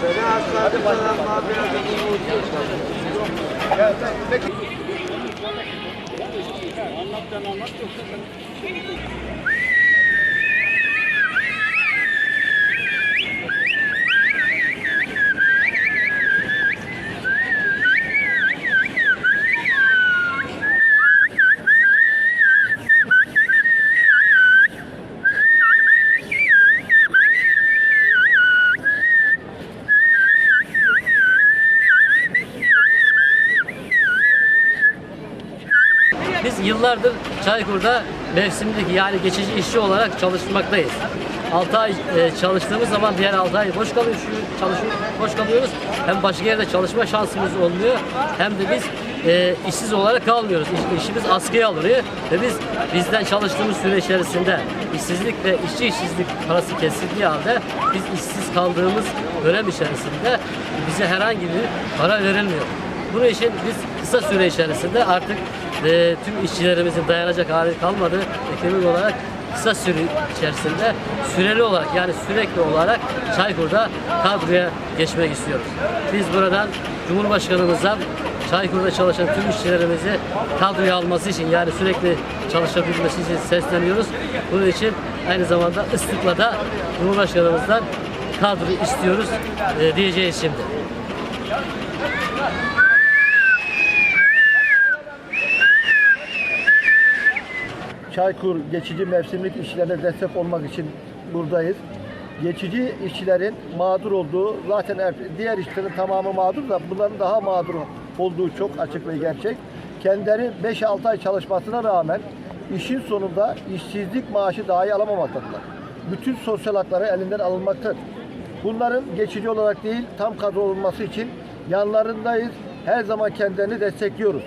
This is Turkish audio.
Seni hastalıktan mağduriyete bulmuş. Anlattan anlat yoksa sen... Biz yıllardır Çaykur'da mevsimlik yani geçici işçi olarak çalışmaktayız. 6 ay e, çalıştığımız zaman diğer 6 ay boş kalıyor, şu çalışıyor, boş kalıyoruz. Hem başka yerde çalışma şansımız olmuyor hem de biz e, işsiz olarak kalmıyoruz. İş- işimiz askıya alınıyor ve biz bizden çalıştığımız süre içerisinde işsizlik ve işçi işsizlik parası kesildiği halde biz işsiz kaldığımız dönem içerisinde bize herhangi bir para verilmiyor. Bunun için biz kısa süre içerisinde artık e, tüm işçilerimizin dayanacak hali kalmadı. Ekonomik olarak kısa süre içerisinde süreli olarak yani sürekli olarak Çaykur'da kadroya geçmek istiyoruz. Biz buradan Cumhurbaşkanımızdan Çaykur'da çalışan tüm işçilerimizi kadroya alması için yani sürekli çalışabilmesi için sesleniyoruz. Bunun için aynı zamanda ıslıkla da Cumhurbaşkanımızdan kadro istiyoruz e, diyeceğiz şimdi. Çaykur geçici mevsimlik işçilerine destek olmak için buradayız. Geçici işçilerin mağdur olduğu, zaten er- diğer işçilerin tamamı mağdur da bunların daha mağdur olduğu çok açık ve gerçek. Kendileri 5-6 ay çalışmasına rağmen işin sonunda işsizlik maaşı dahi alamamaktadılar. Bütün sosyal hakları elinden alınmaktadır. Bunların geçici olarak değil tam kadro olması için yanlarındayız. Her zaman kendilerini destekliyoruz.